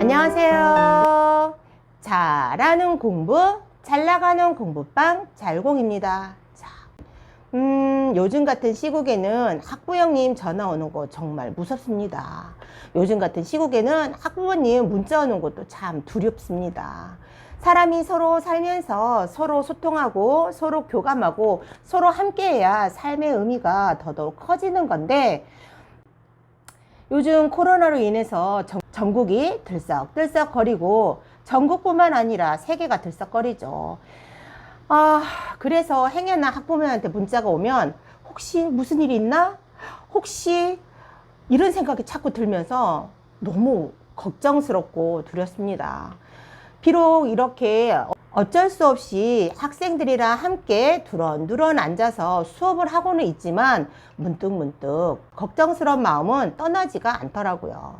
안녕하세요. 잘하는 공부, 잘 나가는 공부방 잘공입니다. 요즘 같은 시국에는 학부형님 전화 오는 거 정말 무섭습니다. 요즘 같은 시국에는 학부모님 문자 오는 것도 참 두렵습니다. 사람이 서로 살면서 서로 소통하고 서로 교감하고 서로 함께해야 삶의 의미가 더더욱 커지는 건데 요즘 코로나로 인해서 전, 전국이 들썩들썩 거리고 전국뿐만 아니라 세계가 들썩거리죠. 아, 그래서 행여나 학부모한테 문자가 오면 혹시 무슨 일이 있나? 혹시 이런 생각이 자꾸 들면서 너무 걱정스럽고 두렵습니다. 비록 이렇게 어쩔 수 없이 학생들이랑 함께 두런두런 앉아서 수업을 하고는 있지만 문득문득 걱정스러운 마음은 떠나지가 않더라고요.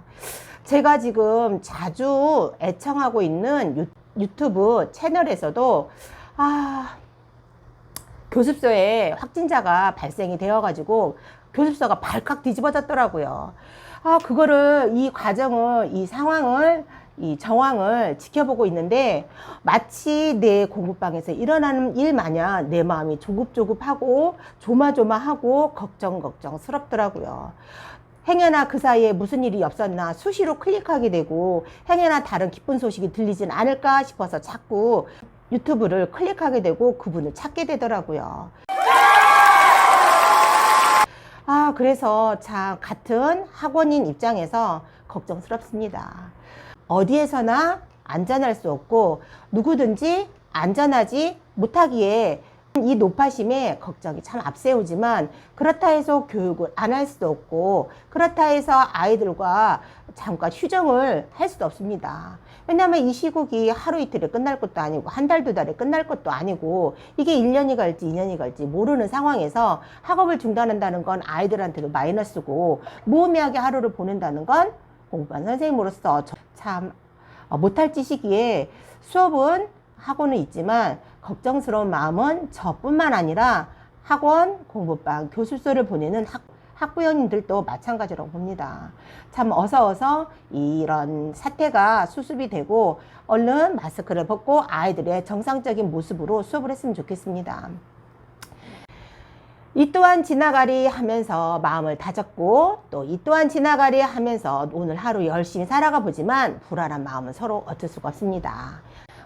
제가 지금 자주 애청하고 있는 유, 유튜브 채널에서도 아, 교습소에 확진자가 발생이 되어가지고 교습소가 발칵 뒤집어졌더라고요. 아, 그거를, 이 과정을, 이 상황을, 이 정황을 지켜보고 있는데 마치 내 공부방에서 일어나는 일 마냥 내 마음이 조급조급하고 조마조마하고 걱정걱정스럽더라고요. 행여나 그 사이에 무슨 일이 없었나 수시로 클릭하게 되고 행여나 다른 기쁜 소식이 들리진 않을까 싶어서 자꾸 유튜브를 클릭하게 되고 그분을 찾게 되더라고요. 아, 그래서 참 같은 학원인 입장에서 걱정스럽습니다. 어디에서나 안전할 수 없고 누구든지 안전하지 못하기에 이 높아심에 걱정이 참 앞세우지만 그렇다 해서 교육을 안 할 수도 없고 그렇다 해서 아이들과 잠깐 휴정을 할 수도 없습니다. 왜냐하면 이 시국이 하루 이틀에 끝날 것도 아니고 한 달 두 달에 끝날 것도 아니고 이게 1년이 갈지 2년이 갈지 모르는 상황에서 학업을 중단한다는 건 아이들한테도 마이너스고 무의미하게 하루를 보낸다는 건 공부한 선생님으로서 참 어, 못할 짓이기에 수업은 하고는 있지만 걱정스러운 마음은 저뿐만 아니라 학원, 공부방, 교습소를 보내는 학, 학부형님들도 마찬가지라고 봅니다. 참 어서 어서 이런 사태가 수습이 되고 얼른 마스크를 벗고 아이들의 정상적인 모습으로 수업을 했으면 좋겠습니다. 이 또한 지나가리 하면서 마음을 다잡고 또 이 또한 지나가리 하면서 오늘 하루 열심히 살아가 보지만 불안한 마음은 서로 어쩔 수가 없습니다.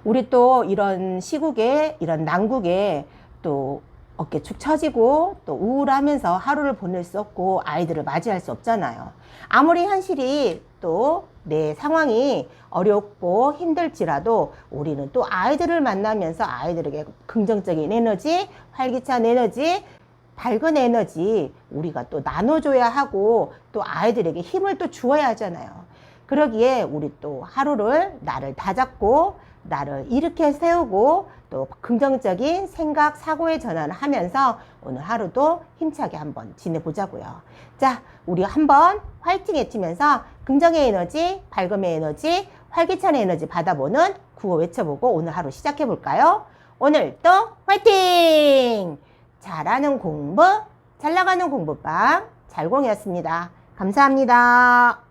우리 또 이런 시국에 이런 난국에 또 어깨 축 처지고 또 우울하면서 하루를 보낼 수 없고 아이들을 맞이할 수 없잖아요. 아무리 현실이 또 내 상황이 어렵고 힘들지라도 우리는 또 아이들을 만나면서 아이들에게 긍정적인 에너지, 활기찬 에너지, 밝은 에너지 우리가 또 나눠줘야 하고 또 아이들에게 힘을 또 주어야 하잖아요. 그러기에 우리 또 하루를 나를 다잡고 나를 일으켜 세우고 또 긍정적인 생각, 사고의 전환을 하면서 오늘 하루도 힘차게 한번 지내보자고요. 자, 우리 한번 화이팅 외치면서 긍정의 에너지, 밝음의 에너지, 활기찬 에너지 받아보는 구호 외쳐보고 오늘 하루 시작해 볼까요? 오늘도 화이팅! 잘하는 공부, 잘 나가는 공부방 잘공이었습니다. 감사합니다.